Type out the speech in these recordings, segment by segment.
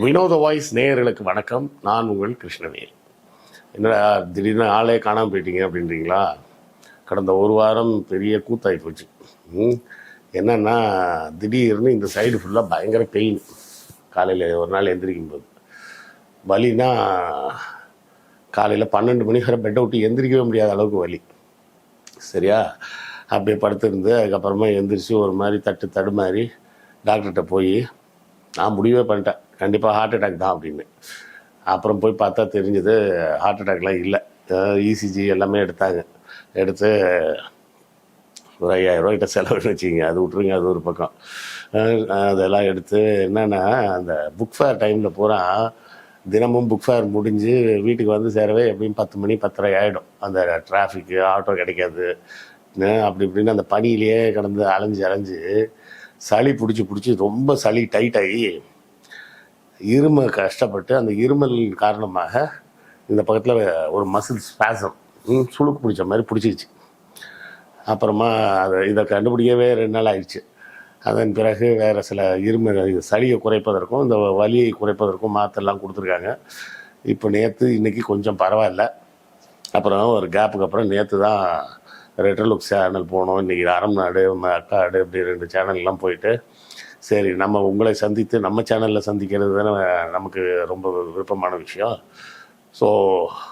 வினோத வாய்ஸ் நேயர்களுக்கு வணக்கம். நான் உங்கள் கிருஷ்ணவேல். என்னடா திடீர்னு ஆளே காணாமல் போயிட்டீங்க அப்படின்றீங்களா? கடந்த ஒரு வாரம் பெரிய கூத்தாகி போச்சு. என்னன்னா திடீர்னு இந்த சைடு ஃபுல்லாக பயங்கர பெயின் காலையில் ஒரு நாள் எந்திரிக்கும் போது வலினா காலையில் பன்னெண்டு மணி வரை பெட்டை விட்டு எந்திரிக்கவே முடியாத அளவுக்கு வலி. சரியா? அப்படியே படுத்திருந்து அதுக்கப்புறமா எந்திரிச்சு ஒரு மாதிரி தட்டு தடுமாறி டாக்டர்கிட்ட போய் நான் முடிவே பண்ணிட்டேன். கண்டிப்பாக ஹார்ட் அட்டாக் தான் அப்படின்னு. அப்புறம் போய் பார்த்தா தெரிஞ்சது ஹார்ட் அட்டாக்லாம் இல்லை. இசிஜி எல்லாமே எடுத்தாங்க. எடுத்து ஒரு ஐயாயிரம் ரூபாய்கிட்ட செலவுன்னு வச்சுக்கிங்க. அது விட்ருங்க அது ஒரு பக்கம். அதெல்லாம் எடுத்து என்னென்னா அந்த புக் ஃபேர் டைமில் பூரா தினமும் புக் ஃபேர் முடிஞ்சு வீட்டுக்கு வந்து சேரவே எப்படியும் பத்து மணி பத்தரை ஆகிடும் அந்த டிராஃபிக்கு ஆட்டோ கிடைக்காது. அப்படி இப்படின்னு அந்த பனியிலேயே கிடந்து அலைஞ்சு அலைஞ்சு சளி பிடிச்சி பிடிச்சி ரொம்ப சளி டைட் ஆகி இருமை கஷ்டப்பட்டு அந்த இருமல் காரணமாக இந்த பக்கத்தில் ஒரு மசில் ஸ்பேசம் சுளுக்கு பிடிச்ச மாதிரி பிடிச்சிருச்சு. அப்புறமா அதை இதை கண்டுபிடிக்கவே ரெண்டு நாள் ஆயிடுச்சு. அதன் பிறகு வேறு சில இருமல் சளியை குறைப்பதற்கும் இந்த வலியை குறைப்பதற்கும் மாத்திரைலாம் கொடுத்துருக்காங்க. இப்போ நேற்று இன்னைக்கு கொஞ்சம் பரவாயில்ல. அப்புறம் ஒரு கேப்புக்கு அப்புறம் நேற்று தான் ரெட்டர்லுக் சேனல் போனோம். இன்றைக்கி அறம் நாடு அக்காடு இப்படி ரெண்டு சேனல்லாம் போயிட்டு சரி நம்ம உங்களை சந்தித்து நம்ம சேனலில் சந்திக்கிறது தானே நமக்கு ரொம்ப விருப்பமான விஷயம். ஸோ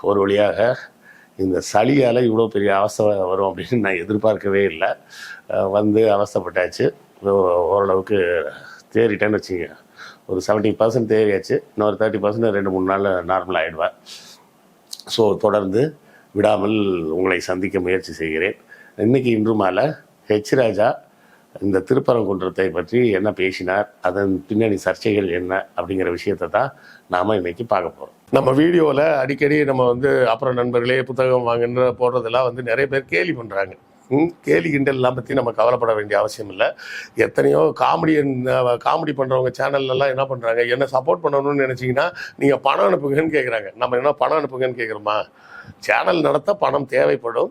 ஒரு வழியாக இந்த சளியால் இவ்வளோ பெரிய அவஸ்தை வரும் அப்படின்னு நான் எதிர்பார்க்கவே இல்லை. வந்து அவஸ்தைப்பட்டாச்சு. ஓரளவுக்கு தேறிட்டேன்னு வச்சுங்க ஒரு செவன்ட்டி பர்சன்ட் தேறியாச்சு. இன்னொரு தேர்ட்டி பர்சன்ட் ரெண்டு மூணு நாள் நார்மல் ஆகிடுவேன் ஸோ தொடர்ந்து விடாமல் உங்களை சந்திக்க முயற்சி செய்கிறேன். இன்றைக்கி இன்று மாலை ஹெச் ராஜா இந்த திருப்பரங்குன்றத்தை பற்றி என்ன பேசினார் அதன் பின்னணி சர்ச்சைகள் என்ன அப்படிங்கிற விஷயத்தை தான் நாம் இன்னைக்கு பார்க்க போகிறோம் நம்ம வீடியோவில் அடிக்கடி நம்ம வந்து அப்புறம் நண்பர்களே புத்தகம் வாங்குன்ற போடுறதெல்லாம் வந்து நிறைய பேர் கேலி பண்ணுறாங்க ம், கேலி கிண்டல்லாம் பற்றி நம்ம கவலைப்பட வேண்டிய அவசியம் இல்லை. எத்தனையோ காமெடியன் காமெடி பண்ணுறவங்க சேனல்லலாம் என்ன பண்ணுறாங்க என்ன சப்போர்ட் பண்ணணும்னு நினச்சிங்கன்னா நீங்கள் பணம் அனுப்புங்கன்னு கேட்குறாங்க நம்ம என்ன பணம் அனுப்புங்கன்னு கேட்குறோமா சேனல் நடத்த பணம் தேவைப்படும்.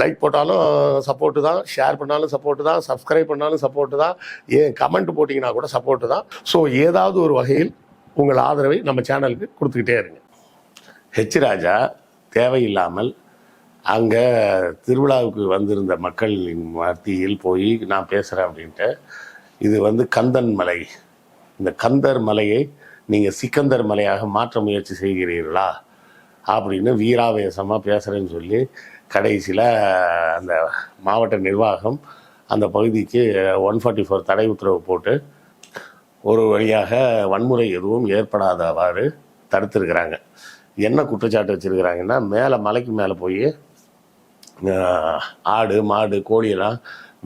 லைக் போட்டாலும் சப்போர்ட்டு தான் ஷேர் பண்ணாலும் சப்போர்ட்டு தான் சப்ஸ்கிரைப் பண்ணாலும் சப்போர்ட்டு தான் ஏன் கமெண்ட் போட்டிங்கன்னா கூட சப்போர்ட்டு தான். ஸோ ஏதாவது ஒரு வகையில் உங்கள் ஆதரவை நம்ம சேனலுக்கு கொடுத்துக்கிட்டே இருங்க. ஹெச் ராஜா தேவையில்லாமல் அங்கே திருவிழாவுக்கு வந்திருந்த மக்களின் மத்தியில் போய் நான் பேசுகிறேன் அப்படின்ட்டு இது வந்து கந்தன் மலை. இந்த கந்தர் மலையை நீங்கள் சிக்கந்தர் மலையாக மாற்ற முயற்சி செய்கிறீர்களா? அப்படின்னு வீராவேசமாக பேசுகிறேன்னு சொல்லி கடைசியில் அந்த மாவட்ட நிர்வாகம் அந்த பகுதிக்கு ஒன் ஃபார்ட்டி ஃபோர் தடை உத்தரவு போட்டு ஒரு வழியாக வன்முறை எதுவும் ஏற்படாதவாறு தடுத்திருக்கிறாங்க. என்ன குற்றச்சாட்டு வச்சுருக்கிறாங்கன்னா மேலே மலைக்கு மேலே போய் ஆடு மாடு கோழியெல்லாம்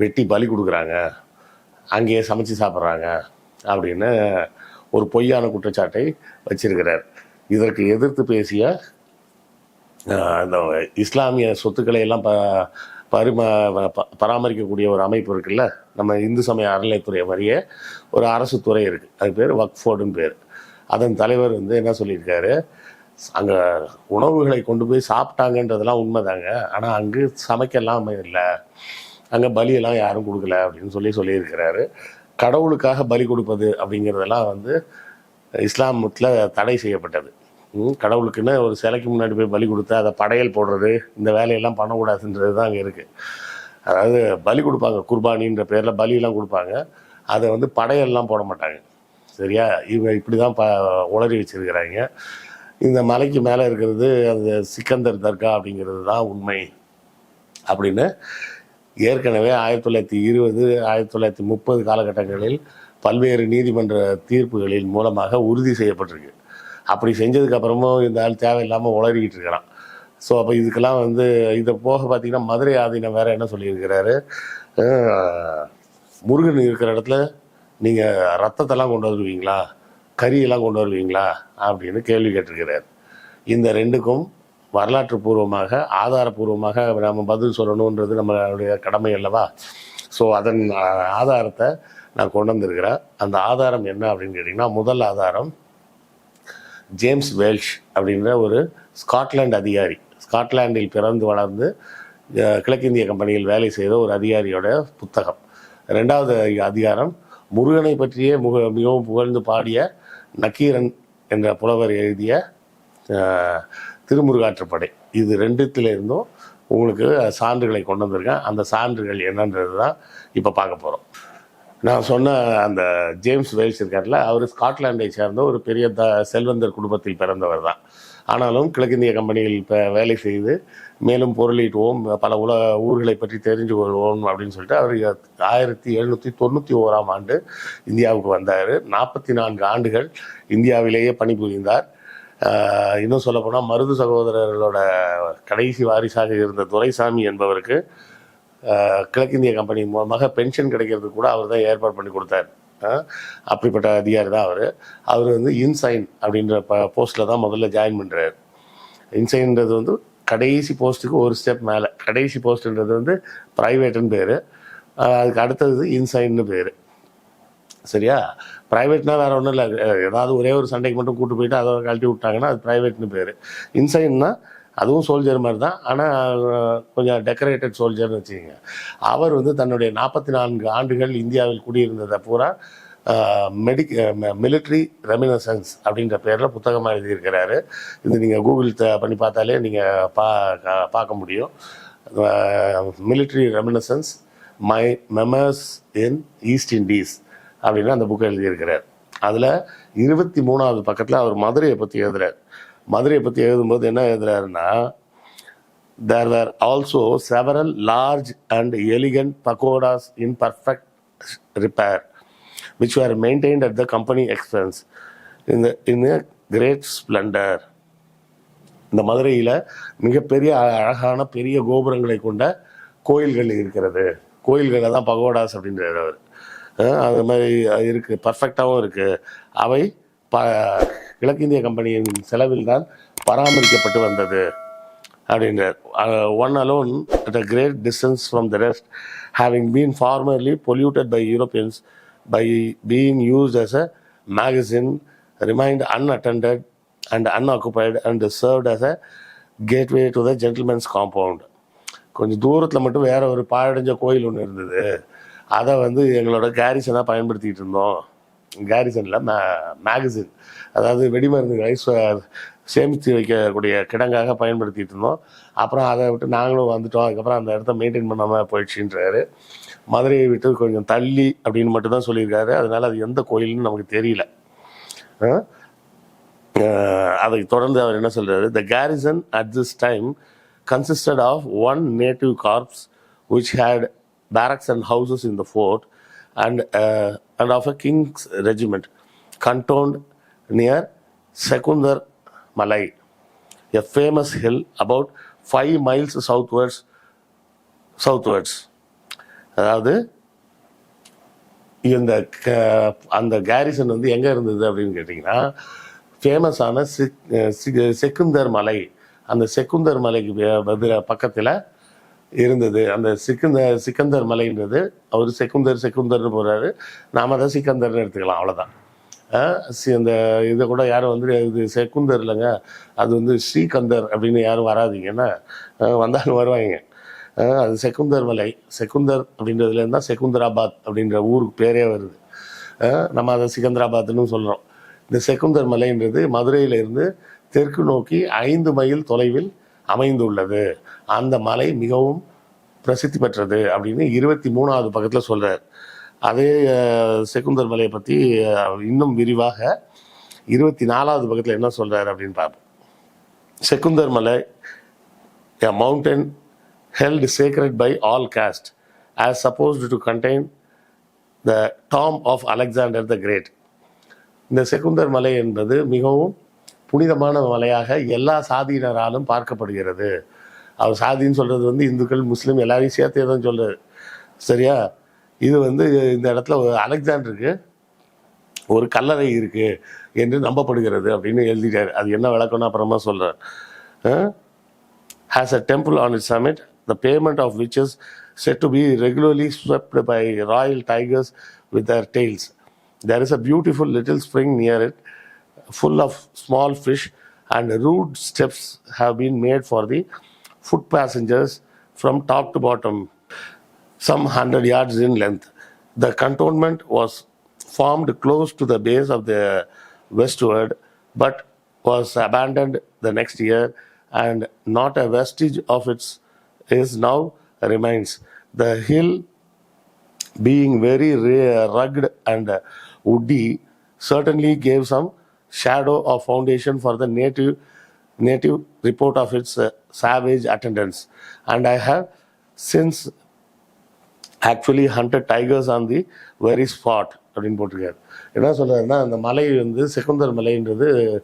வெட்டி பலி கொடுக்குறாங்க. அங்கேயே சமைச்சு சாப்பிட்றாங்க அப்படின்னு ஒரு பொய்யான குற்றச்சாட்டை வச்சிருக்கிறார். இதற்கு எதிர்த்து பேசிய இந்த இஸ்லாமிய சொத்துக்களை எல்லாம் ப பரிம ப- பராமரிக்கக்கூடிய ஒரு அமைப்பு இருக்குல்ல? நம்ம இந்து சமய அறநிலைத்துறை மாதிரியே ஒரு அரசு துறை இருக்குது அது பேர் வக்ஃபோர்டுன்னு பேர். அதன் தலைவர் வந்து என்ன சொல்லியிருக்காரு? அங்கே உணவுகளை கொண்டு போய் சாப்பிட்டாங்கன்றதெல்லாம் உண்மைதாங்க. ஆனால் அங்கு சமைக்கலாம் இல்லை. அங்கே பலியெல்லாம் யாரும் கொடுக்கல அப்படின்னு சொல்லி சொல்லியிருக்கிறாரு. கடவுளுக்காக பலி கொடுப்பது அப்படிங்கிறதெல்லாம் வந்து இஸ்லாமத்தில் தடை செய்யப்பட்டது. கடவுளுக்குன்னு ஒரு சிலைக்கு முன்னாடி போய் பலி கொடுத்து அதை படையல் போடுறது இந்த வேலையெல்லாம் பண்ணக்கூடாதுன்றது தான் அங்கே இருக்குது அதாவது பலி கொடுப்பாங்க குர்பானின்ற பேரில் பலியெல்லாம் கொடுப்பாங்க. அதை வந்து படையல்லாம் போட மாட்டாங்க. சரியா? இவங்க இப்படி தான் ப உளறி வச்சுருக்கிறாங்க. இந்த மலைக்கு மேலே இருக்கிறது அந்த சிக்கந்தர் தர்கா அப்படிங்கிறது தான் உண்மை அப்படின்னு ஏற்கனவே ஆயிரத்தி தொள்ளாயிரத்தி இருபது ஆயிரத்தி தொள்ளாயிரத்தி முப்பது காலகட்டங்களில் பல்வேறு நீதிமன்ற தீர்ப்புகளின் மூலமாக உறுதி செய்யப்பட்டிருக்கு. அப்படி செஞ்சதுக்கு அப்புறமும் இந்த ஆள் தேவையில்லாமல் உளறிக்கிட்டு இருக்கிறான். ஸோ அப்போ இதுக்கெல்லாம் வந்து இதை போக பார்த்தீங்கன்னா மதுரை ஆதீனம் வேற என்ன சொல்லியிருக்கிறாரு? முருகன் இருக்கிற இடத்துல நீங்கள் ரத்தத்தெல்லாம் கொண்டு வருவீங்களா? கறியெல்லாம் கொண்டு வருவீங்களா? அப்படின்னு கேள்வி கேட்டிருக்கிறார். இந்த ரெண்டுக்கும் வரலாற்று பூர்வமாக ஆதாரபூர்வமாக நம்ம பதில் சொல்லணுன்றது நம்மளுடைய கடமை அல்லவா? ஸோ அதன் ஆதாரத்தை நான் கொண்டு வந்திருக்கிறேன். அந்த ஆதாரம் என்ன அப்படின்னு கேட்டிங்கன்னா முதல் ஆதாரம் ஜேம்ஸ் வேல்ஷ் அப்படின்ற ஒரு ஸ்காட்லாந்து அதிகாரி. ஸ்காட்லாண்டில் பிறந்து வளர்ந்து கிழக்கிந்திய கம்பெனியில் வேலை செய்த ஒரு அதிகாரியோட புத்தகம். ரெண்டாவது அதிகாரம் முருகனை பற்றியே முக மிகவும் புகழ்ந்து பாடிய நக்கீரன் என்ற புலவர் எழுதிய திருமுருகாற்றுப்படை இது ரெண்டுத்திலிருந்தும் உங்களுக்கு சான்றுகளை கொண்டு வந்திருக்கேன். அந்த சான்றுகள் என்னன்றது தான் இப்போ பார்க்க போகிறோம் நான் சொன்ன அந்த ஜேம்ஸ் வேல்ஸ் இருக்கார்ல அவர் ஸ்காட்லாண்டை சேர்ந்த ஒரு பெரிய த செல்வந்தர் குடும்பத்தில் பிறந்தவர் தான். ஆனாலும் கிழக்கிந்திய கம்பெனியில் இப்போ வேலை செய்து மேலும் பொருளீட்டுவோம் பல உல ஊர்களை பற்றி தெரிஞ்சு கொள்வோம் அப்படின்னு சொல்லிட்டு அவர் ஆயிரத்தி எழுநூற்றி தொண்ணூற்றி ஓராம் ஆண்டு இந்தியாவுக்கு வந்தார். நாற்பத்தி நான்கு ஆண்டுகள் இந்தியாவிலேயே பணிபுரிந்தார். இன்னும் சொல்லப்போனால் மருது சகோதரர்களோட கடைசி வாரிசாக இருந்த துரைசாமி என்பவருக்கு கிழக்கிந்திய கம்பெனி மூலமாக பென்ஷன் கிடைக்கிறதுக்கு கூட அவர் தான் ஏற்பாடு பண்ணி கொடுத்தார். அப்படிப்பட்ட அதிகாரி தான் அவர். அவர் வந்து இன்சைன் அப்படின்ற ப போஸ்ட்டில் தான் முதல்ல ஜாயின் பண்ணுறாரு இன்சைன்றது வந்து கடைசி போஸ்ட்டுக்கு ஒரு ஸ்டெப் மேலே. கடைசி போஸ்ட்ன்றது வந்து ப்ரைவேட்டுன்னு பேர். அதுக்கு அடுத்தது இன்சைன்னு பேர். சரியா? ப்ரைவேட்னா வேற ஒன்றும் இல்லை. ஏதாவது ஒரே ஒரு சண்டைக்கு மட்டும் கூட்டு போயிட்டு அதை கழட்டி விட்டாங்கன்னா அது ப்ரைவேட்னு பேர். இன்சைன்னா அதுவும் சோல்ஜர் மாதிரி தான் ஆனால் கொஞ்சம் டெக்கரேட்டட் சோல்ஜர்னு வச்சுக்கோங்க. அவர் வந்து தன்னுடைய நாற்பத்தி நான்கு ஆண்டுகள் இந்தியாவில் குடியிருந்ததை பூரா மெடிக் மிலிட்ரி ரெமினசன்ஸ் அப்படின்ற பேரில் புத்தகமாக எழுதியிருக்கிறாரு. இது நீங்கள் கூகுள் த பண்ணி பார்த்தாலே நீங்கள் பா பார்க்க முடியும். Military reminiscences my memoirs in East Indies அப்படின்னு அந்த புக்கை எழுதியிருக்கிறார். அதில் இருபத்தி மூணாவது பக்கத்தில் அவர் மதுரையை பற்றி எழுதுறார். மதுரையை பற்றி எழுதும்போது என்ன எழுதுறாருன்னா there were also several large and elegant pagodas in perfect repair which were maintained at the company expense இந்த இன் கிரேட் a இந்த மதுரையில் மிகப்பெரிய அ- அழகான பெரிய கோபுரங்களை கொண்ட கோயில்கள் இருக்கிறது. கோயில்களை தான் பகோடாஸ் அப்படின்றார் அவர். அது மாதிரி இருக்குது பர்ஃபெக்டாகவும் இருக்குது அவை ப கிழக்கிந்திய கம்பெனியின் செலவில் தான் பராமரிக்கப்பட்டு வந்தது. அப்படின்றார் one alone at a great distance from the rest having been formerly polluted by Europeans by being used as a magazine remained unattended and unoccupied and served as a gateway to the gentleman's compound கொஞ்சம் தூரத்தில் மட்டும் வேற ஒரு பாழடைஞ்ச கோயில் ஒன்று இருந்தது. அதை வந்து எங்களோட கேரிசனாக பயன்படுத்திகிட்டு இருந்தோம். கேரிசனில் மே மேகசின் அதாவது வெடிமருந்துகளை சேமித்து வைக்கக்கூடிய கிடங்காக பயன்படுத்திகிட்டு இருந்தோம். அப்புறம் அதை விட்டு நாங்களும் வந்துட்டோம். அதுக்கப்புறம் அந்த இடத்த மெயின்டைன் பண்ணாமல் போயிடுச்சுன்றாரு. மதுரையை விட்டு கொஞ்சம் தள்ளி அப்படின்னு மட்டும் தான் சொல்லியிருக்காரு. அதனால அது எந்த கோயில்னு நமக்கு தெரியல. அதை தொடர்ந்து அவர் என்ன சொல்கிறாரு the garrison at this time consisted of one native corps which had barracks and houses in the fort and and of a king's regiment regiment near Secunder Malai a famous hill about five miles southwards southwards அதாவது இந்த க அந்த Garrison வந்து எங்கே இருந்தது அப்படின்னு கேட்டிங்கன்னா ஃபேமஸான செக்குந்தர் மலை அந்த செக்குந்தர் மலைக்கு பக்கத்தில் இருந்தது. அந்த சிக்கந்தர் சிக்கந்தர் மலைன்றது. அவர் செக்குந்தர் செக்குந்தர்னு போகிறாரு நாம தான் சிக்கந்தர்னு எடுத்துக்கலாம். அவ்வளோதான் அந்த இதை கூட யாரும் வந்து இது செக்குந்தர் இல்லைங்க. அது வந்து ஸ்ரீகந்தர் அப்படின்னு யாரும் வராதீங்கன்னா வந்தாலும் வருவாங்க. அது செக்குந்தர் மலை. செக்குந்தர் அப்படின்றதுலேருந்து தான் செகுந்தராபாத் அப்படின்ற ஊருக்கு பேரே வருது. நம்ம அதை சிக்கந்தராபாத்னு சொல்கிறோம் இந்த செக்குந்தர் மலைன்றது மதுரையிலேருந்து தெற்கு நோக்கி ஐந்து மைல் தொலைவில் அமைந்துள்ளது. அந்த மலை மிகவும் பிரசித்தி பெற்றது அப்படின்னு இருபத்தி மூணாவது பக்கத்தில் சொல்கிறார் அதே செகுந்தர் மலையை பற்றி இன்னும் விரிவாக இருபத்தி நாலாவது பக்கத்தில் என்ன சொல்கிறார் அப்படின்னு பார்ப்போம். Secunder Malai a mountain held sacred by all caste as supposed to contain the tomb of Alexander the Great இந்த செகுந்தர் மலை என்பது மிகவும் புனிதமான மலையாக எல்லா சாதியினராலும் பார்க்கப்படுகிறது. அவர் சாதின்னு சொல்கிறது வந்து இந்துக்கள் முஸ்லீம் எல்லாரையும் சேர்த்தே தான் சொல்றாரு. சரியா? இது வந்து இந்த இடத்துல ஒரு அலெக்சாண்டருக்கு ஒரு கல்லறை இருக்குது என்று நம்பப்படுகிறது அப்படின்னு எழுதிட்டார். அது என்ன விளக்கம்னு அப்புறமா சொல்கிறார் அஹ் a temple on it summit the pavement of of which said to be regularly regularly by royal tigers with their tails there is a beautiful little spring near near full of small fish, and rude steps have been made for the foot passengers from top to bottom, some hundred yards in length. The cantonment was formed close to the base of the westward, but was abandoned the next year, and not a vestige of its is now remains. The hill being very rugged and woody, certainly gave some shadow of foundation for the native native report of its uh, savage and And I have since actually hunted tigers on the very spot அப்படின்னு போட்டிருக்காரு. என்ன சொல்கிறாருன்னா அந்த மலை வந்து செகுந்தர் மலைன்றது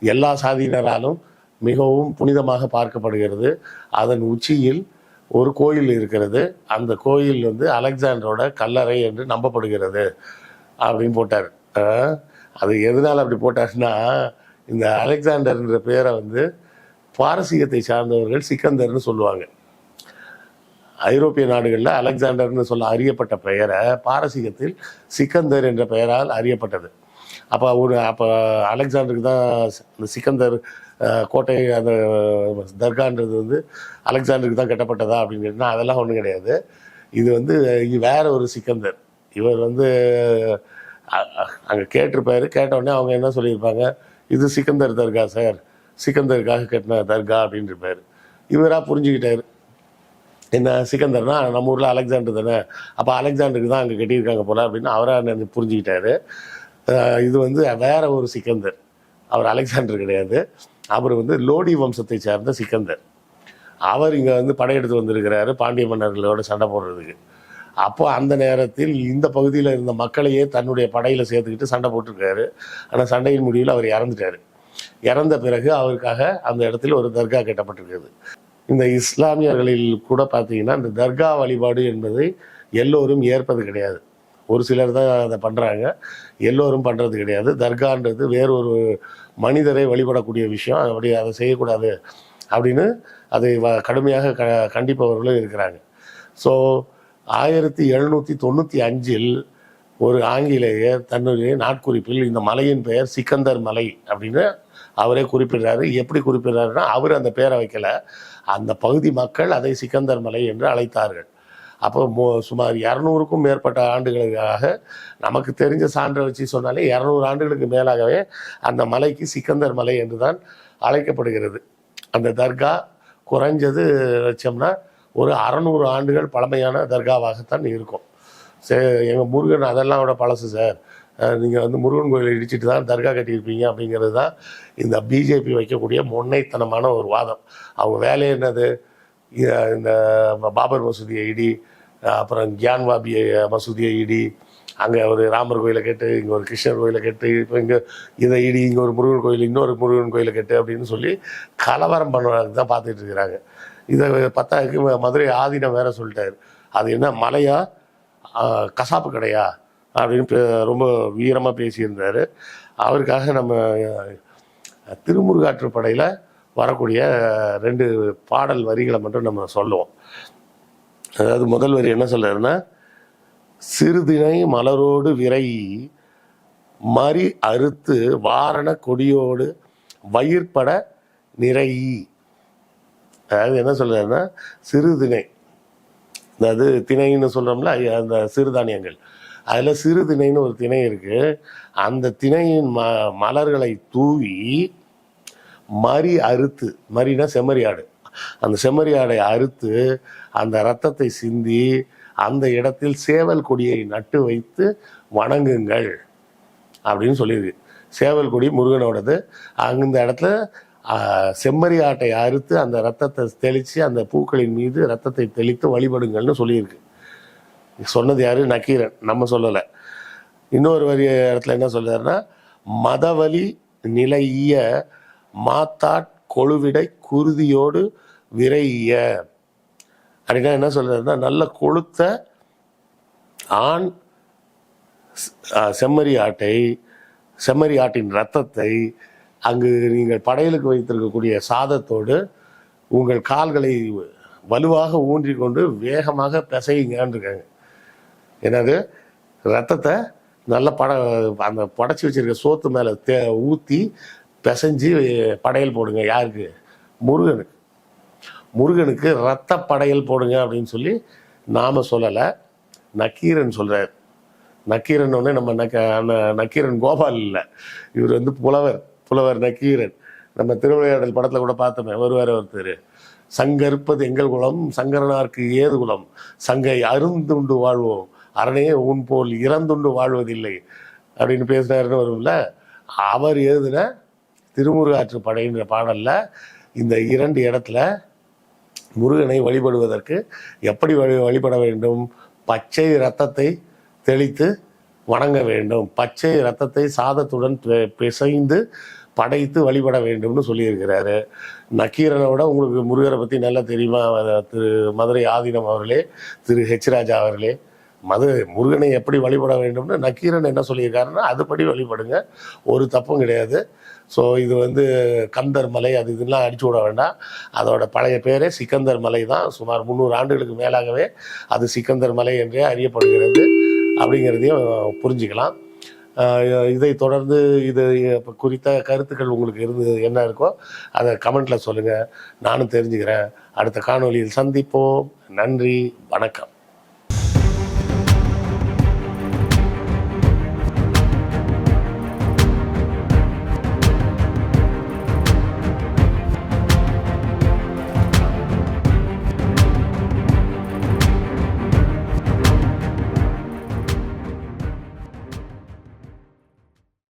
எல்லா சாதியினராலும் மிகவும் புனிதமாக பார்க்கப்படுகிறது. அதன் உச்சியில் ஒரு கோயில் இருக்கிறது. அந்த கோயில் வந்து அலெக்சாண்டரோட கல்லறை என்று நம்பப்படுகிறது. அப்படின்னு போட்டார். அது எதனால் அப்படி போட்டாச்சுன்னா இந்த அலெக்சாண்டர்ன்ற பேரை வந்து பாரசீகத்தை சார்ந்தவர்கள் சிக்கந்தர்னு சொல்லுவாங்க. ஐரோப்பிய நாடுகளில் அலெக்சாண்டர்னு சொல்ல அறியப்பட்ட பெயரை பாரசீகத்தில் சிக்கந்தர் என்ற பெயரால் அறியப்பட்டது. அப்போ ஒரு அப்போ அலெக்சாண்டருக்கு தான் இந்த சிக்கந்தர் கோட்டை அந்த தர்கான்றது வந்து அலெக்சாண்டருக்கு தான் கட்டப்பட்டதா அப்படின்னு கேட்டால் அதெல்லாம் ஒன்றும் கிடையாது. இது வந்து வேற ஒரு சிக்கந்தர். இவர் வந்து அங்கே கேட்டிருப்பாரு. கேட்ட உடனே அவங்க என்ன சொல்லியிருப்பாங்க? இது சிக்கந்தர் தர்கா சார். சிக்கந்தருக்காக கட்டின தர்கா அப்படின்னு இருப்பார் இவராக புரிஞ்சுக்கிட்டாரு. என்ன சிக்கந்தர்னா நம்ம ஊரில் அலெக்சாண்டர் தானே. அப்போ அலெக்சாண்டருக்கு தான் அங்கே கட்டியிருக்காங்க போல அப்படின்னு அவராக நினைச்சு புரிஞ்சுக்கிட்டாரு. இது வந்து வேற ஒரு சிக்கந்தர். அவர் அலெக்சாண்டர் கிடையாது. அவர் வந்து லோடி வம்சத்தை சார்ந்த சிக்கந்தர். அவர் இங்கே வந்து படையெடுத்து வந்திருக்கிறாரு பாண்டிய மன்னர்களோட சண்டை போடுறதுக்கு. அப்போ அந்த நேரத்தில் இந்த பகுதியில் இருந்த மக்களையே தன்னுடைய படையில் சேர்த்துக்கிட்டு சண்டை போட்டிருக்காரு. ஆனால் சண்டையின் முடிவில் அவர் இறந்துட்டாரு. இறந்த பிறகு அவருக்காக அந்த இடத்துல ஒரு தர்கா கட்டப்பட்டிருக்குது இந்த இஸ்லாமியர்களில் கூட பார்த்தீங்கன்னா இந்த தர்கா வழிபாடு என்பதை எல்லோரும் ஏற்பது கிடையாது. ஒரு சிலர் தான் அதை பண்ணுறாங்க எல்லோரும் பண்ணுறது கிடையாது. தர்கான்றது ஒரு மனிதரை வழிபடக்கூடிய விஷயம். அப்படி அதை செய்யக்கூடாது அப்படின்னு அதை வ- கடுமையாக க கண்டிப்பவர்களும் இருக்கிறாங்க. ஸோ ஆயிரத்தி எழுநூற்றி தொண்ணூற்றி அஞ்சில் ஒரு ஆங்கிலேயர் தன்னுடைய நாட்குறிப்பில் இந்த மலையின் பெயர் சிக்கந்தர் மலை அப்படின்னு அவரே குறிப்பிடுறாரு. எப்படி குறிப்பிடுறாருன்னா அவர் அந்த பேரை வைக்கல. அந்த பகுதி மக்கள் அதை சிக்கந்தர் மலை என்று அழைத்தார்கள். அப்போ மோ சுமார் இரநூறுக்கும் மேற்பட்ட ஆண்டுகளுக்காக நமக்கு தெரிஞ்ச சான்றை வச்சு சொன்னாலே இரநூறு ஆண்டுகளுக்கு மேலாகவே அந்த மலைக்கு சிக்கந்தர் மலை என்று தான் அழைக்கப்படுகிறது. அந்த தர்கா குறைஞ்சது வச்சோம்னா ஒரு அறநூறு ஆண்டுகள் பழமையான தர்காவாகத்தான் இருக்கும். சரி எங்கள் முருகன் அதெல்லாம் விட பழசு சார். நீங்கள் வந்து முருகன் கோயிலை இடிச்சிட்டு தான் தர்கா கட்டியிருப்பீங்க அப்படிங்கிறது தான் இந்த பிஜேபி வைக்கக்கூடிய முன்னைத்தனமான ஒரு வாதம். அவங்க வேலை என்னது? இந்த பாபர் மசூதியை இடி அப்புறம் கியான்வாபி மசூதியை இடி அங்கே ஒரு ராமர் கோயிலை கேட்டு இங்கே ஒரு கிருஷ்ணர் கோயிலை கேட்டு இப்போ இங்கே இதை இடி இங்கே ஒரு முருகன் கோயில் இன்னொரு முருகன் கோயிலை கேட்டு அப்படின்னு சொல்லி கலவரம் பண்ணுறதுக்கு தான் பார்த்துட்டு இருக்கிறாங்க. இதை பத்தாக்கு மதுரை ஆதீனம் வேற சொல்லிட்டாரு. அது என்ன மலையா? கசாப்பு கடையா? அப்படின்னு ரொம்ப வீரமாக பேசியிருந்தார். அவருக்காக நம்ம திருமுருகாற்று திருமுருகாற்றுப்படையில் வரக்கூடிய ரெண்டு பாடல் வரிகளை மட்டும் நம்ம சொல்லுவோம். அதாவது முதல் வரி என்ன சொல்றாருன்னா சிறுதினை மலரோடு விரை மறி அறுத்து வாரண கொடியோடு வயிற்பட நிறை. அதாவது என்ன சொல்கிறாருன்னா சிறு திணை அதாவது திணைன்னு சொல்கிறோம்ல அந்த சிறுதானியங்கள். அதில் சிறு திணைன்னு ஒரு திணை இருக்குது அந்த திணையின் ம மலர்களை தூவி மறி அறுத்து மறினா செம்மறி ஆடு. அந்த செம்மறி ஆடை அறுத்து அந்த ரத்தத்தை சிந்தி அந்த இடத்தில் சேவல் கொடியை நட்டு வைத்து வணங்குங்கள் அப்படின்னு சொல்லியிருக்கு. சேவல் கொடி முருகனோடது. அந்த இடத்துல செம்மறி ஆட்டை அறுத்து அந்த ரத்தத்தை தெளித்து அந்த பூக்களின் மீது ரத்தத்தை தெளித்து வழிபடுங்கள்னு சொல்லியிருக்கு. சொன்னது யாரு? நக்கீரன். நம்ம சொல்லலை. இன்னொரு வரி இடத்துல என்ன சொல்றாருன்னா மதவழி நிலைய மாத்தாட் கொழுவிடை குருதியோடு விரைய அப்படின்னா என்ன சொல்றாருன்னா நல்ல கொளுத்த ஆண் செம்மறி ஆட்டை செம்மறி ஆட்டின் ரத்தத்தை அங்கு நீங்கள் படையலுக்கு வைத்திருக்கக்கூடிய சாதத்தோடு உங்கள் கால்களை வலுவாக ஊன்றி கொண்டு வேகமாக பிசையுங்கன்னு இருக்காங்க என்னது? ரத்தத்தை நல்ல பட அந்த படைச்சி வச்சிருக்க சோத்து மேலே தே ஊற்றி பிசைஞ்சு படையல் போடுங்க. யாருக்கு? முருகனுக்கு. முருகனுக்கு ரத்த படையல் போடுங்க அப்படின்னு சொல்லி நாம சொல்லலை. நக்கீரன் சொல்கிறார் நக்கீரன் ஒன்று நம்ம நக்க ந- நக்கீரன் கோபால் இல்லை. இவர் வந்து புலவர். புலவர் நக்கீரன். நம்ம திருவிளையாடல் படத்தில் கூட பார்த்தோமே ஒருவர் ஒருத்தர். சங்கற்பது எங்கள் குலம் சங்கரனார்க்கு ஏது குலம்? சங்கை அருந்துண்டு வாழ்வோம் அரணே உன் போல் இறந்துண்டு வாழ்வதில்லை அப்படின்னு பேசினாருன்னு வரும்ல. அவர் எழுதின திருமுருகாற்று படைன்ற பாடலில் இந்த இரண்டு இடத்துல முருகனை வழிபடுவதற்கு எப்படி வழி வழிபட வேண்டும்? பச்சை ரத்தத்தை தெளித்து வணங்க வேண்டும். பச்சை ரத்தத்தை சாதத்துடன் பி- பிசைந்து படைத்து வழிபட வேண்டும்னு சொல்லியிருக்கிறாரு. நக்கீரனை விட உங்களுக்கு முருகரை பற்றி நல்லா தெரியுமா? திரு மதுரை ஆதீனம் அவர்களே திரு ஹெச் ராஜா அவர்களே. மது முருகனை எப்படி வழிபட வேண்டும்னு நக்கீரன் என்ன சொல்லியிருக்காருன்னா அதுபடி வழிபடுங்க. ஒரு தப்பும் கிடையாது. ஸோ இது வந்து கந்தர் மலை அது இதெல்லாம் அடிச்சு விட வேண்டாம். அதோட பழைய பேரே சிக்கந்தர் மலை தான். சுமார் முந்நூறு ஆண்டுகளுக்கு மேலாகவே அது சிக்கந்தர் மலை என்றே அறியப்படுகிறது. அப்படிங்கிறதையும் புரிஞ்சுக்கலாம். இதை தொடர்ந்து இது குறித்த கருத்துக்கள் உங்களுக்கு இருந்து என்ன இருக்கோ அதை கமெண்ட்ல சொல்லுங்க. நானும் தெரிஞ்சுக்கிறேன். அடுத்த காணொலியில் சந்திப்போம். நன்றி. வணக்கம்.